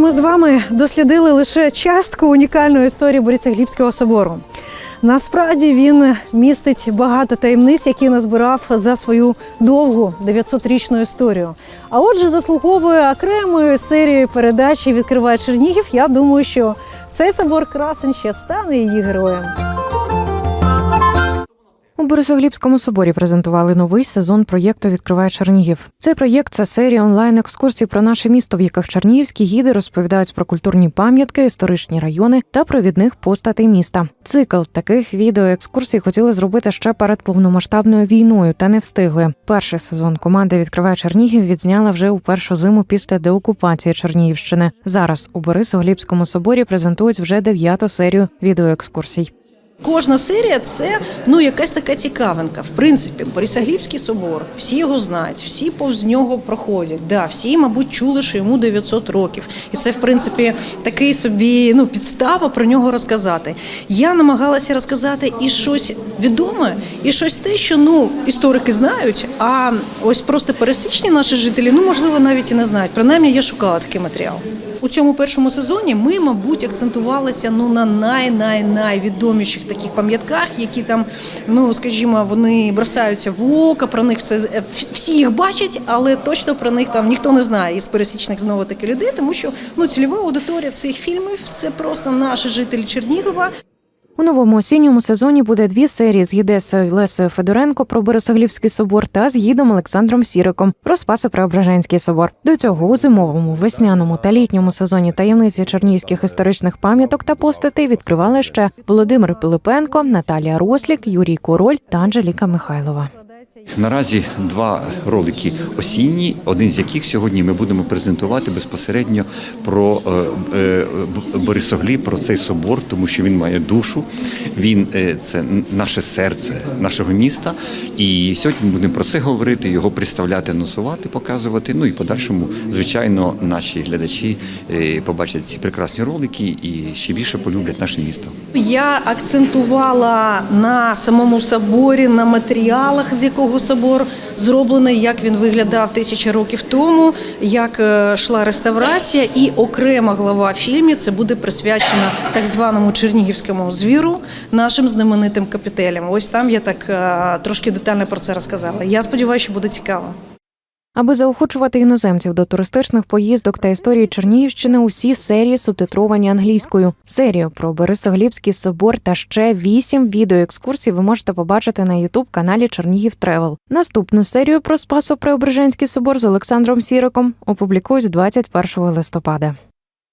Ми з вами дослідили лише частку унікальної історії Борисоглібського собору. Насправді він містить багато таємниць, які назбирав за свою довгу 900-річну історію. А отже, заслуговує окремої серії передачі Відкриває Чернігів. Я думаю, що цей собор красень ще стане її героєм. У Борисоглібському соборі презентували новий сезон проєкту Відкриває Чернігів. Цей проєкт це серія онлайн-екскурсій про наше місто, в яких чернігівські гіди розповідають про культурні пам'ятки, історичні райони та провідних постатей міста. Цикл таких відеоекскурсій хотіли зробити ще перед повномасштабною війною, та не встигли. Перший сезон команди Відкриває Чернігів відзняла вже у першу зиму після деокупації Чернігівщини. Зараз у Борисоглібському соборі презентують вже дев'яту серію відеоекскурсій. Кожна серія це ну якась така цікавинка. В принципі, Борисоглібський собор, всі його знають, всі повз нього проходять. Да, всі, мабуть, чули, що йому 900 років, і це в принципі такий собі ну підстава про нього розказати. Я намагалася розказати і щось відоме, і щось те, що ну історики знають. А ось просто пересічні наші жителі, ну можливо, навіть і не знають. Принаймні, я шукала такий матеріал. У цьому першому сезоні ми, мабуть, акцентувалися ну на най-най-найвідоміших таких пам'ятках, які там, ну скажімо, вони бросаються в око, про них все всі їх бачать, але точно про них там ніхто не знає із пересічних знову таки людей, тому що ну цільова аудиторія цих фільмів це просто наші жителі Чернігова. У новому осінньому сезоні буде дві серії з гідесою Лесою Федоренко про Борисоглібський собор та з гідом Олександром Сіриком про Спасо-Преображенський собор. До цього у зимовому, весняному та літньому сезоні таємниці чернігівських історичних пам'яток та постатей відкривали ще Володимир Пилипенко, Наталія Рослік, Юрій Король та Анжеліка Михайлова. Наразі два ролики осінні, один з яких сьогодні ми будемо презентувати безпосередньо про е, е, Б- про цей собор, тому що він має душу. Він е, це наше серце нашого міста. І сьогодні ми будемо про це говорити, його представляти, анонсувати, показувати. Ну і подальшому, звичайно, наші глядачі побачать ці прекрасні ролики і ще більше полюблять наше місто. Я акцентувала на самому соборі, на матеріалах, з якого собор зроблений, як він виглядав тисячі років тому, як е, йшла реставрація, і окрема глава фільму це буде присвячена так званому чернігівському звіру, нашим знаменитим капітелям. Ось там я так е, трошки детально про це розказала. Я сподіваюся, що буде цікаво. Аби заохочувати іноземців до туристичних поїздок та історії Чернігівщини, усі серії субтитровані англійською. Серію про Борисоглібський собор та ще вісім відеоекскурсій ви можете побачити на ютуб каналі Чернігів Тревел. Наступну серію про Спасо-Преображенський собор з Олександром Сіриком опублікують 21 листопада.